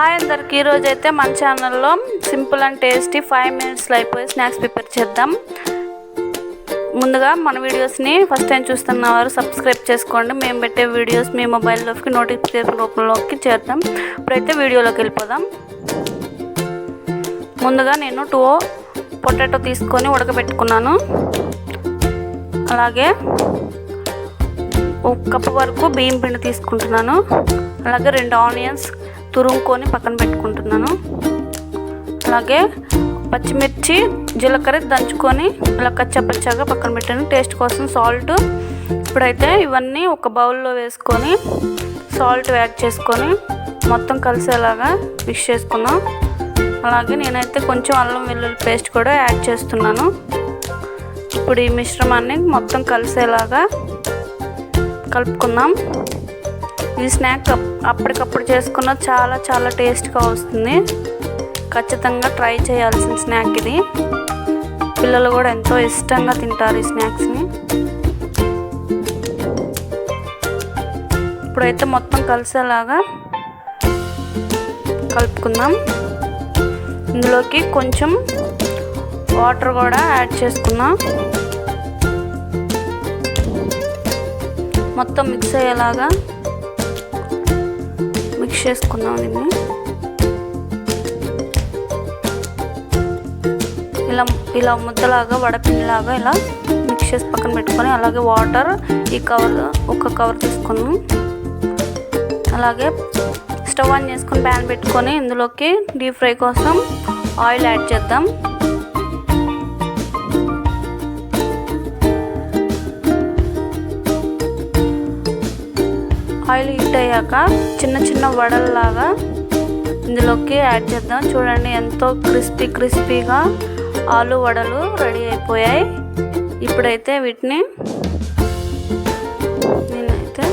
Hi అందరికి ఈరోజు అయితే మన ఛానల్లో సింపుల్ అండ్ టేస్టీ ఫైవ్ మినిట్స్లో అయిపోయి స్నాక్స్ ప్రిపేర్ చేద్దాం. ముందుగా మన వీడియోస్ని ఫస్ట్ టైం చూస్తున్న వారు సబ్స్క్రైబ్ చేసుకోండి. మేము పెట్టే వీడియోస్ మీ మొబైల్లోకి నోటిఫికేషన్ రూపంలోకి చేద్దాం ఇప్పుడైతే వీడియోలోకి వెళ్ళిపోదాం. ముందుగా నేను టూ పొటాటో తీసుకొని ఉడకబెట్టుకున్నాను. అలాగే ఒక కప్పు వరకు బియ్యం పిండి తీసుకుంటున్నాను. అలాగే రెండు ఆనియన్స్ తురుముకొని పక్కన పెట్టుకుంటున్నాను. అలాగే పచ్చిమిర్చి జీలకర్ర దంచుకొని ఇలా కచ్చపచ్చగా పక్కన పెట్టాను. టేస్ట్ కోసం సాల్ట్. ఇప్పుడైతే ఇవన్నీ ఒక బౌల్లో వేసుకొని సాల్ట్ యాడ్ చేసుకొని మొత్తం కలిసేలాగా మిక్స్ చేసుకున్నాం అలాగే నేనైతే కొంచెం అల్లం వెల్లుల్లి పేస్ట్ కూడా యాడ్ చేస్తున్నాను. ఇప్పుడు ఈ మిశ్రమాన్ని మొత్తం కలిసేలాగా కలుపుకుందాం. ఈ స్నాక్ అప్పటికప్పుడు చేసుకున్న చాలా చాలా టేస్ట్గా వస్తుంది. ఖచ్చితంగా ట్రై చేయాల్సిన స్నాక్ ఇది. పిల్లలు కూడా ఎంతో ఇష్టంగా తింటారు ఈ స్నాక్స్ని ఇప్పుడైతే మొత్తం కలిసేలాగా కలుపుకుందాం. ఇందులోకి కొంచెం వాటర్ కూడా యాడ్ చేసుకుందాం. మొత్తం మిక్స్ అయ్యేలాగా మిక్స్ చేసుకుందాం దీన్ని. ఇలా ఇలా ముద్దలాగా వడపిండిలాగా ఇలా మిక్స్ చేసి పక్కన పెట్టుకొని అలాగే వాటర్ ఈ కవర్ ఒక కవర్ తీసుకున్నాం అలాగే స్టవ్ ఆన్ చేసుకొని ప్యాన్ పెట్టుకొని ఇందులోకి డీప్ ఫ్రై కోసం ఆయిల్ యాడ్ చేద్దాం. ఆయిల్ హీట్ అయ్యాక చిన్న చిన్న వడల్లాగా ఇందులోకి యాడ్ చేద్దాం. చూడండి ఎంతో క్రిస్పీ క్రిస్పీగా ఆలు వడలు రెడీ అయిపోయాయి. ఇప్పుడైతే వీటిని నేనైతే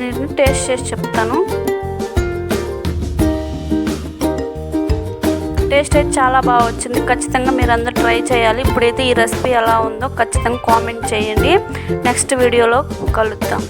నేను టేస్ట్ చేసి చెప్తాను. టేస్ట్ అయితే చాలా బాగా వచ్చింది. ఖచ్చితంగా మీరు అందరు ట్రై చేయాలి. ఇప్పుడైతే ఈ రెసిపీ ఎలా ఉందో ఖచ్చితంగా కామెంట్ చేయండి. నెక్స్ట్ వీడియోలో కలుద్దాం.